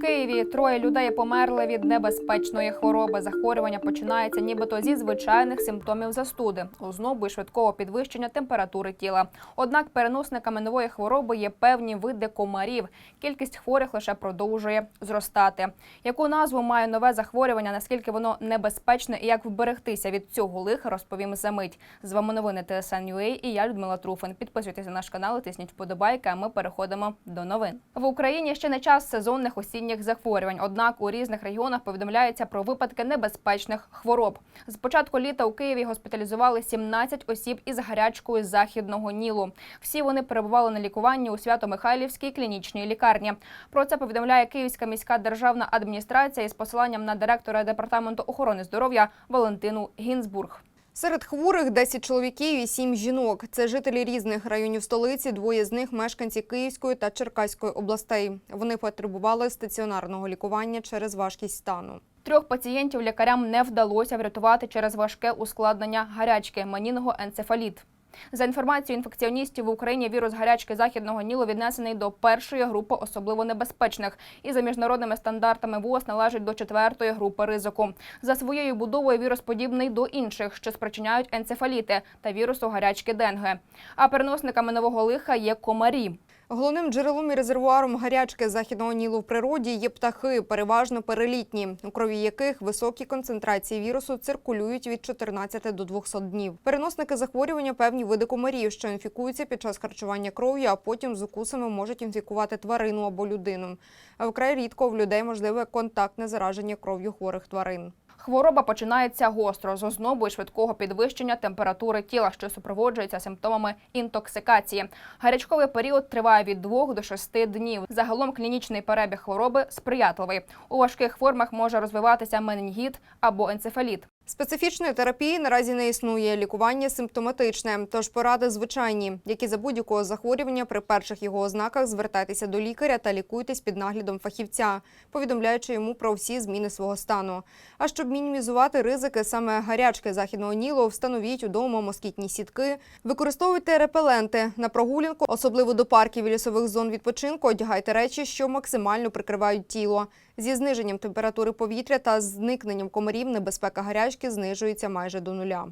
Києві троє людей померли від небезпечної хвороби. Захворювання починається нібито зі звичайних симптомів застуди, ознобу і швидкого підвищення температури тіла. Однак переносниками нової хвороби є певні види комарів. Кількість хворих лише продовжує зростати. Яку назву має нове захворювання? Наскільки воно небезпечне і як вберегтися від цього лиха, розповім за мить. З вами новини ТСН.UA і я Людмила Труфин. Підписуйтесь на наш канал, тисніть вподобайки. А ми переходимо до новин. В Україні ще не час сезонних осінніх захворювань. Однак у різних регіонах повідомляється про випадки небезпечних хвороб. З початку літа у Києві госпіталізували 17 осіб із гарячкою західного Нілу. Всі вони перебували на лікуванні у Свято-Михайлівській клінічній лікарні. Про це повідомляє Київська міська державна адміністрація із посиланням на директора департаменту охорони здоров'я Валентину Гінзбург. Серед хворих 10 чоловіків і 7 жінок. Це жителі різних районів столиці. Двоє з них мешканці Київської та Черкаської областей. Вони потребували стаціонарного лікування через важкість стану. Трьох пацієнтів лікарям не вдалося врятувати через важке ускладнення гарячки менінгоенцефаліт. За інформацією інфекціоністів в Україні вірус гарячки західного Нілу віднесений до першої групи особливо небезпечних і за міжнародними стандартами ВОЗ належить до четвертої групи ризику. За своєю будовою вірус подібний до інших, що спричиняють енцефаліти та вірусу гарячки денге. А переносниками нового лиха є комарі. Головним джерелом і резервуаром гарячки західного нілу в природі є птахи, переважно перелітні, у крові яких високі концентрації вірусу циркулюють від 14 до 200 днів. Переносники захворювання певні види комарів, що інфікуються під час харчування кров'ю, а потім з укусами можуть інфікувати тварину або людину. А вкрай рідко в людей можливе контактне зараження кров'ю хворих тварин. Хвороба починається гостро з ознобу і швидкого підвищення температури тіла, що супроводжується симптомами інтоксикації. Гарячковий період триває від 2 до 6 днів. Загалом клінічний перебіг хвороби сприятливий. У важких формах може розвиватися менінгіт або енцефаліт. Специфічної терапії наразі не існує. Лікування симптоматичне, тож поради звичайні, як і за будь-якого захворювання при перших його ознаках звертайтеся до лікаря та лікуйтесь під наглядом фахівця, повідомляючи йому про всі зміни свого стану. А щоб мінімізувати ризики саме гарячки західного нілу, встановіть удома москітні сітки, використовуйте репеленти на прогулянку, особливо до парків і лісових зон відпочинку. Одягайте речі, що максимально прикривають тіло. Зі зниженням температури повітря та зникненням комарів небезпека гарячки знижується майже до нуля.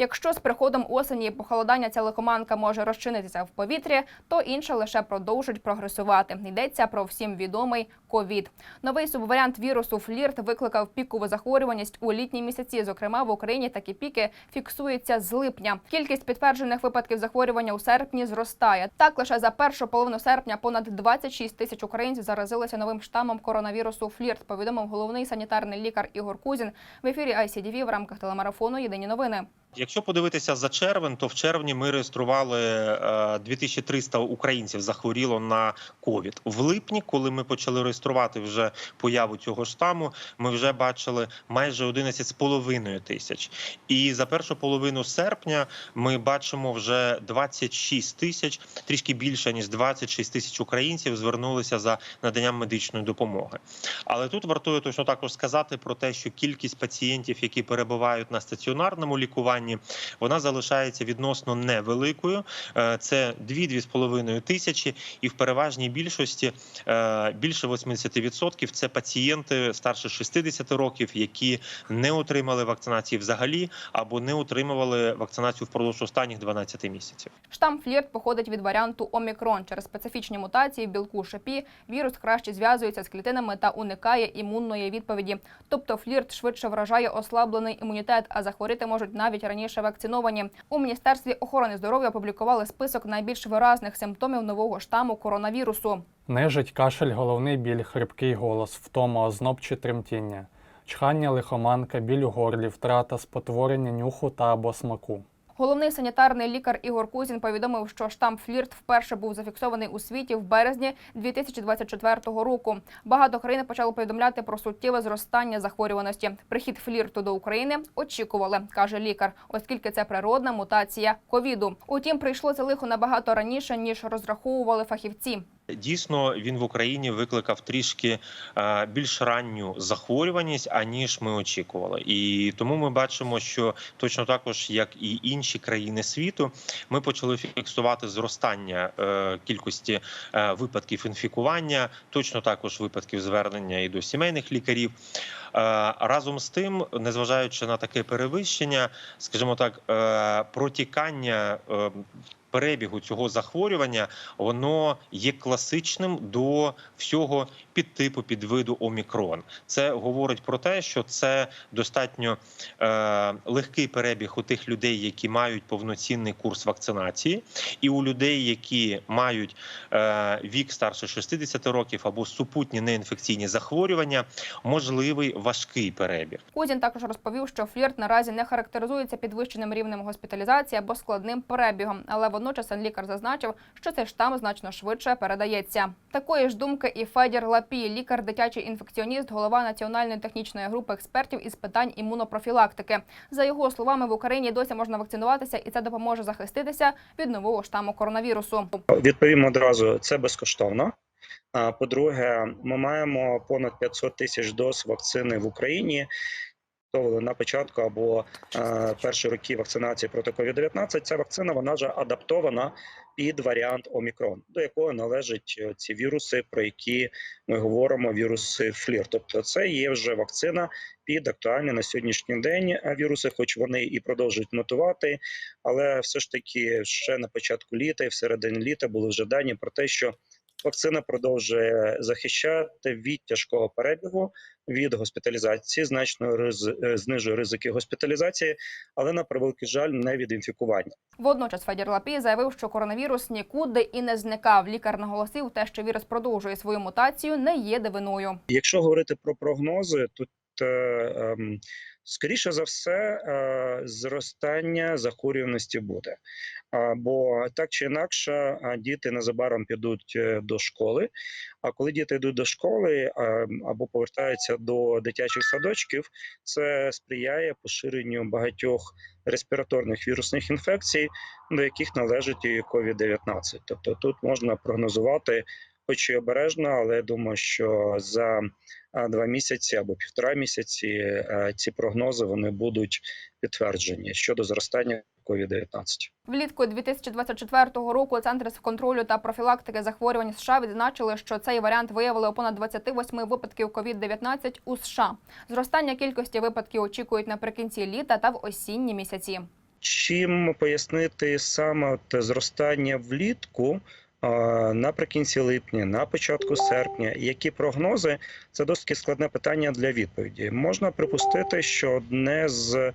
Якщо з приходом осені похолодання ця лихоманка може розчинитися в повітрі, то інше лише продовжить прогресувати. Йдеться про всім відомий ковід. Новий субваріант вірусу флірт викликав пікову захворюваність у літні місяці. Зокрема, в Україні такі піки фіксуються з липня. Кількість підтверджених випадків захворювання у серпні зростає. Так лише за першу половину серпня понад 26 тисяч українців заразилися новим штамом коронавірусу флірт. Повідомив головний санітарний лікар Ігор Кузін в ефірі ICDV в рамках телемарафону Єдині новини. Якщо подивитися за червень, то в червні ми реєстрували е, 2300 українців захворіло на ковід. В липні, коли ми почали реєструвати вже появу цього штаму, ми вже бачили майже 11,5 тисяч. І за першу половину серпня ми бачимо вже 26 тисяч, трішки більше ніж 26 тисяч українців звернулися за наданням медичної допомоги. Але тут вартує точно також сказати про те, що кількість пацієнтів, які перебувають на стаціонарному лікуванні, вона залишається відносно невеликою. Е, Це 2-2,5 тисячі, і в переважній більшості е, більше 80% – це пацієнти старше 60 років, які не отримали вакцинації взагалі або не отримували вакцинацію впродовж останніх 12 місяців. Штам флірт походить від варіанту омікрон. Через специфічні мутації в білку шипі вірус краще зв'язується з клітинами та уникає імунної відповіді. Тобто флірт швидше вражає ослаблений імунітет, а захворіти можуть навіть раніше вакциновані. У міністерстві охорони здоров'я опублікували список найбільш виразних симптомів нового штаму коронавірусу. Нежить, кашель, головний біль, хрипкий голос, втома, озноб чи тремтіння, чхання, лихоманка, біль у горлі, втрата, спотворення нюху та або смаку. Головний санітарний лікар Ігор Кузін повідомив, що штам флірт вперше був зафіксований у світі в березні 2024 року. Багато країн почали повідомляти про суттєве зростання захворюваності. Прихід флірту до України очікували, каже лікар, оскільки це природна мутація ковіду. Утім, прийшло це лихо набагато раніше ніж розраховували фахівці. Дійсно, він в Україні викликав трішки е, більш ранню захворюваність, аніж ми очікували. І тому ми бачимо, що точно також, як і інші країни світу, ми почали фіксувати зростання е, кількості е, випадків інфікування, точно також випадків звернення і до сімейних лікарів. Разом з тим, незважаючи на таке перевищення, скажімо так, протікання. Перебігу цього захворювання воно є класичним до всього підтипу підвиду омікрон. Це говорить про те, що це достатньо е, легкий перебіг у тих людей, які мають повноцінний курс вакцинації, і у людей, які мають е, вік старше 60 років або супутні неінфекційні захворювання, можливий важкий перебіг. Кузін також розповів, що флірт наразі не характеризується підвищеним рівнем госпіталізації або складним перебігом, але водночас лікар зазначив, що цей штам значно швидше передається. Такої ж думки і Федір Лапій, лікар, дитячий інфекціоніст, голова національної технічної групи експертів із питань імунопрофілактики. За його словами, в Україні досі можна вакцинуватися, і це допоможе захиститися від нового штаму коронавірусу. Відповім одразу, це безкоштовно. По-друге, ми маємо понад 500 тисяч доз вакцини в Україні. На початку або е, перші роки вакцинації проти COVID-19 ця вакцина вона вже адаптована під варіант Омікрон, до якого належать е, ці віруси, про які ми говоримо, віруси флір. Тобто, це є вже вакцина під актуальні на сьогоднішній день е, віруси, хоч вони і продовжують мутувати, але все ж таки ще на початку літа і в середині літа були вже дані про те, що вакцина продовжує захищати від тяжкого перебігу, від госпіталізації, значно riz- е, знижує ризики госпіталізації, але на превеликий жаль, не від інфікування. Водночас Федір Лапій заявив, що коронавірус нікуди і не зникав. Лікар наголосив, те, що вірус продовжує свою мутацію, не є дивиною. Якщо говорити про прогнози, то е, ем, скоріше за все е, зростання захворюваності буде. Бо так чи інакше, діти незабаром підуть е, до школи. А коли діти йдуть до школи або повертаються до дитячих садочків, це сприяє поширенню багатьох респіраторних вірусних інфекцій, до яких належить і COVID-19. Тобто тут можна прогнозувати хоч і обережно, але я думаю, що за два місяці або півтора місяці е, ці прогнози вони будуть підтверджені щодо зростання COVID-19. Влітку 2024 року Центр з контролю та профілактики захворювань США відзначили, що цей варіант виявили у понад 28 випадків COVID-19 у США. Зростання кількості випадків очікують наприкінці літа та в осінні місяці. Чим пояснити саме от зростання влітку наприкінці липня, на початку серпня? Які прогнози? Це досить складне питання для відповіді. Можна припустити, що одне з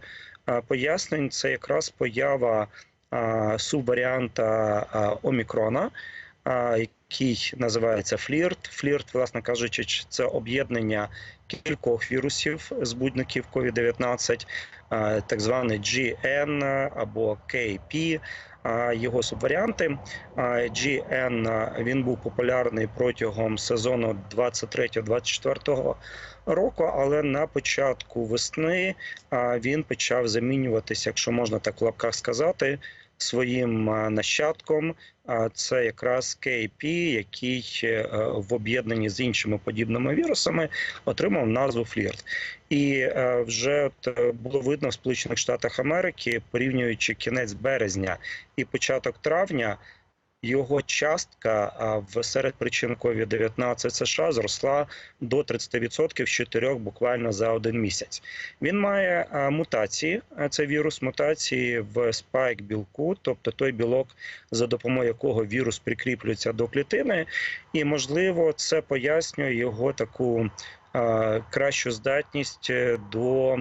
пояснень це якраз поява субваріанта омікрона. Який називається флірт. Флірт, власне кажучи, це об'єднання кількох вірусів збудників COVID-19, так званий GN або KP, його субваріанти. GN він був популярний протягом сезону 23-24 року, але на початку весни він почав замінюватися, якщо можна так в лапках сказати, своїм нащадком. А це якраз KP, який е, в об'єднанні з іншими подібними вірусами отримав назву флірт. І е, вже е, було видно в Сполучених Штатах Америки, порівнюючи кінець березня і початок травня. Його частка в серед причин COVID-19 США зросла до 30% з 4 буквально за один місяць. Він має мутації. Це вірус мутації в спайк білку, тобто той білок, за допомогою якого вірус прикріплюється до клітини, і можливо це пояснює його таку кращу здатність е, до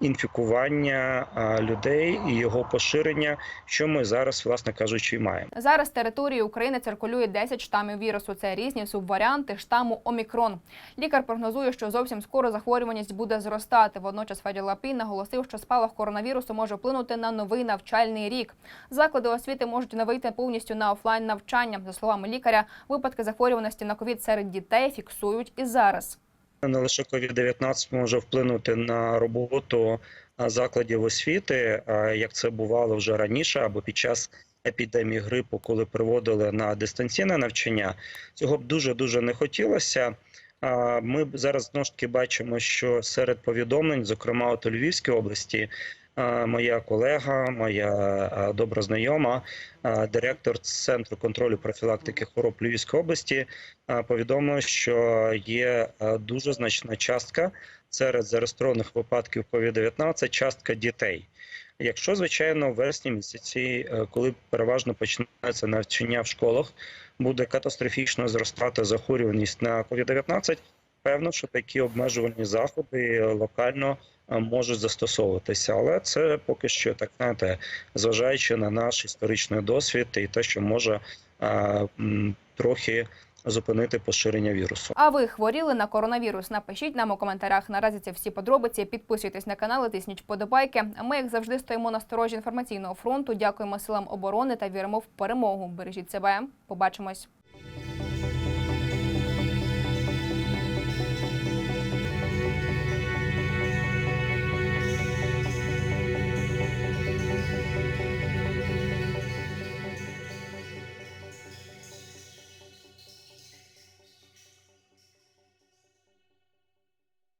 інфікування людей і його поширення, що ми зараз, власне кажучи, і маємо. Зараз територією України циркулює 10 штамів вірусу. Це різні субваріанти штаму Омікрон. Лікар прогнозує, що зовсім скоро захворюваність буде зростати. Водночас Федір Лапій наголосив, що спалах коронавірусу може вплинути на новий навчальний рік. Заклади освіти можуть не вийти повністю на офлайн навчання. За словами лікаря, випадки захворюваності на ковід серед дітей фіксують і зараз. Не лише COVID-19 може вплинути на роботу закладів освіти, як це бувало вже раніше, або під час епідемії грипу, коли приводили на дистанційне навчання. Цього б дуже дуже не хотілося. Ми зараз знову ж таки бачимо, що серед повідомлень, зокрема от у Львівській області, моя колега, моя добра знайома, директор центру контролю профілактики хвороб Львівської області, повідомила, що є дуже значна частка серед зареєстрованих випадків COVID-19 частка дітей. Якщо, звичайно, в вересні місяці, е, коли переважно починається навчання в школах, буде катастрофічно зростати захворюваність на COVID-19, певно, що такі обмежувальні заходи локально можуть застосовуватися. Але це поки що так знаєте, зважаючи на наш історичний досвід і те, що може е, трохи зупинити поширення вірусу. А ви хворіли на коронавірус? Напишіть нам у коментарях. Наразі це всі подробиці. Підписуйтесь на канал, і тисніть вподобайки. Ми, як завжди, стоїмо на сторожі інформаційного фронту. Дякуємо силам оборони та віримо в перемогу. Бережіть себе. Побачимось.